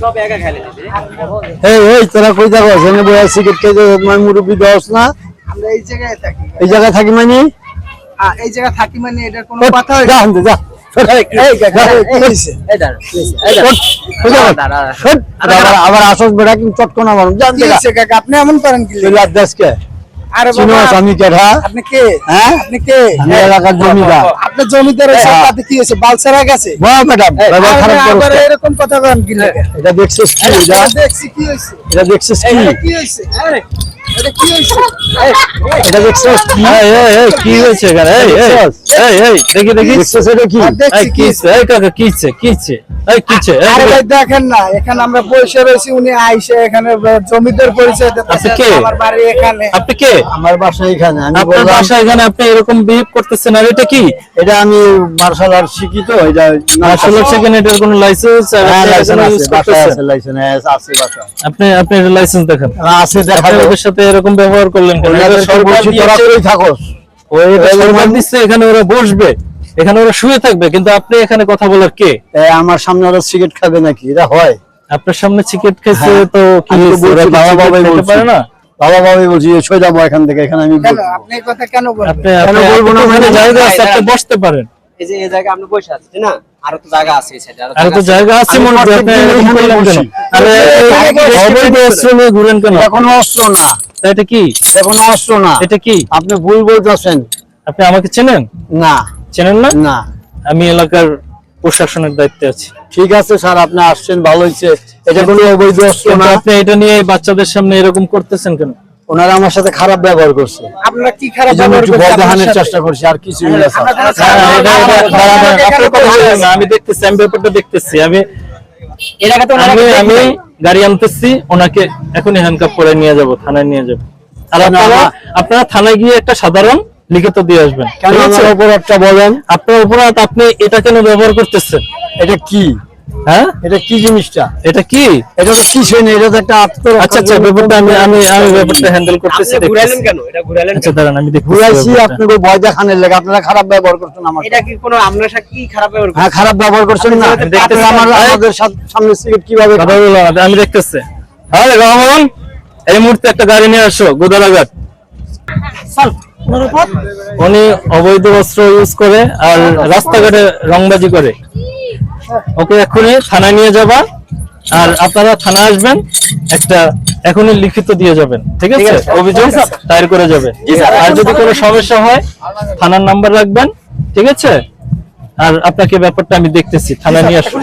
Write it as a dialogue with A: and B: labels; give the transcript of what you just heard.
A: সব একা খেলে
B: এই এই তোরা কই যাব? এখানে বসে সিগারেট খেয়ে মানে মুরব্বী দশ না?
C: আমরা এই জায়গায় থাকি।
B: এই জায়গায় থাকি মানে?
C: এই জায়গায় থাকি মানে এটার কোনো কথা
B: যা যা। আবার আবার আসস বেড়া কিন্তু চটকন
C: আপনি এমন করেন কি?
B: দাসকে
C: আরে বাবা
B: আমি কেঠা
C: আপনি কে?
B: হ্যাঁ?
C: আপনি কে?
B: আমি এলাকার জমিদার।
C: আপনার জমিদার এসে
B: হ্যাঁ।
C: তাতে কি হয়েছে? বালসারা গেছে?
B: বাহ ম্যাডাম ব্যবহার খারাপ
C: আরে, আবার এরকম কথা বলেন কি লাগে?
B: এটা দেখছিস কি এটা?
C: দেখছি কি হয়েছে?
B: এটা দেখছিস কি?
C: কি হয়েছে? এটা কি হয়েছে?
B: এটা দেখছিস কি
D: এই এই এই কি হয়েছে এখানে? এই এই এই এই দেখি দেখি।
B: দেখছিস এটা কি?
D: এই
C: কি
D: কি
C: হয়েছে।
D: হয়েছে? এই কাকা কি হচ্ছে কি হচ্ছে এই কি হচ্ছে
C: আরে ভাই দেখেন না এখানে আমরা বসে রয়েছি উনি আইসে এখানে জমিদার পরিচয় দিতেছে
D: আপনি কে?
C: আমার বাড়ি এখানে।
D: আপনি কে?
B: আমার বাসা এখানে আমি
D: আপনার বাসা এখানে আপনি এরকম বিহেভ করতেছেন আর এটা কি?
B: এটা আমি মার্শাল আর্ট শিখি তো এটা
D: আসলে সেখানে এটার কোনো লাইসেন্স
B: হ্যাঁ লাইসেন্স আছে আছে লাইসেন্স আছে
D: আপনি আপনি লাইসেন্স দেখেন।
B: আছে
D: আপনি ওদের সাথে এরকম ব্যবহার করলেন এখানে ওরা বসবে এখানে ওরা শুয়ে থাকবে কিন্তু আপনি এখানে কথা বলার কে?
B: আমার সামনে ওরা সিগারেট খাবে নাকি? এটা হয়।
D: আপনার সামনে চিকেট খেয়েছে
B: হ্যাঁ,
D: তো কি
B: বাবা বাবাই
D: খেতে পারে না?
B: বাবা বাবাই বলছি এ, যাব এখান থেকে এখানে আমি
C: আপনি কথা কেন বলবেন?
D: আপনি
B: কেন
D: আপনি-
B: বলব না? মানে?
D: জায়গা আছে আপনি বসতে পারেন।
A: এই যে এই জায়গায় আমরা বসে আছি না? আরও তো জায়গা আছে এই
D: তো জায়গা আছে। মনে হয় আপনি
B: প্রত্যেকদিন
D: এরকম
B: এখানে
D: কেন? অস্ত্র
B: না।
D: এটা কি?
B: অস্ত্র না
D: এটা কি?
B: আপনি ভুল বলতেছেন।
D: আপনি আমাকে চেনেন?
B: না।
D: চেনেন না?
B: না।
D: আমি এলাকার প্রশাসনের দায়িত্বে আছি।
B: ঠিক আছে স্যার আপনি আসছেন ভালো হয়েছে। এটা কোনো অবৈধ অস্ত্র না।
D: আপনি এটা নিয়ে বাচ্চাদের সামনে এরকম করতেছেন কেন?
B: ওনারা আমার সাথে খারাপ ব্যবহার করছে।
C: আপনারা কি খারাপ ব্যবহার করছেন
B: ভয়
C: আপনার
B: দেখানোর
C: সাথে?
B: চেষ্টা করছি আর না
C: কোনো
D: হ্যাঁ, বলবেন না, আমি দেখতেছি আমি ব্যাপারটা দেখতেছি আমি
A: এর আগে তো
D: আমি
A: দেখতে
D: আমি
A: নাই।
D: গাড়ি আনতেছি ওনাকে এখনই হ্যান্ডকাপ করে নিয়ে যাব থানায় নিয়ে যাব। আর আপনারা আপনারা থানায় গিয়ে একটা সাধারণ লিখিত দিয়ে আসবেন।
B: কেন? অপরাধটা বলেন।
D: আপনার অপরাধ আপনি এটা কেন ব্যবহার করতেছেন?
B: এটা কি?
D: হ্যাঁ?
B: এটা কি জিনিসটা?
D: এটা কি?
B: এটা তো কিছুই নেই এটা তো একটা আত্মরক্ষা
D: আচ্ছা আচ্ছা ব্যাপারটা আমি আমি আমি ব্যাপারটা হ্যান্ডেল করতেছি
A: ঘুরাইলেন
D: দেখতেছি।
A: কেন? এটা ঘুরাইলেন
D: আচ্ছা দাঁড়ান আমি দেখতেছি
B: ঘুরাইছি আপনাকে ভয় দেখানোর লেগে। আপনারা খারাপ ব্যবহার করছেন আমার
A: এটা কি কোনো আমরা কি খারাপ ব্যবহার
B: হ্যাঁ খারাপ ব্যবহার করছেন না।
A: আপনি
B: আমার
D: এই-
B: আমাদের সামনে সিগারেট কীভাবে
D: কথা বলো আমি দেখতেছি। হ্যাঁ রহমান এই মুহূর্তে একটা গাড়ি নিয়ে আসো গোদারাঘাট। উনি অবৈধ অস্ত্র ইউজ করে আর রাস্তাঘাটে রংবাজি করে। ওকে এখনই থানায় নিয়ে যাবা। আর আপনারা থানা আসবেন একটা এখনই লিখিত দিয়ে যাবেন ঠিক আছে? অভিযোগ দায়ের করে যাবে। আর যদি কোনো সমস্যা হয় থানার নাম্বার রাখবেন ঠিক আছে? আর আপনাকে ব্যাপারটা আমি দেখতেছি থানা নিয়ে আসুন।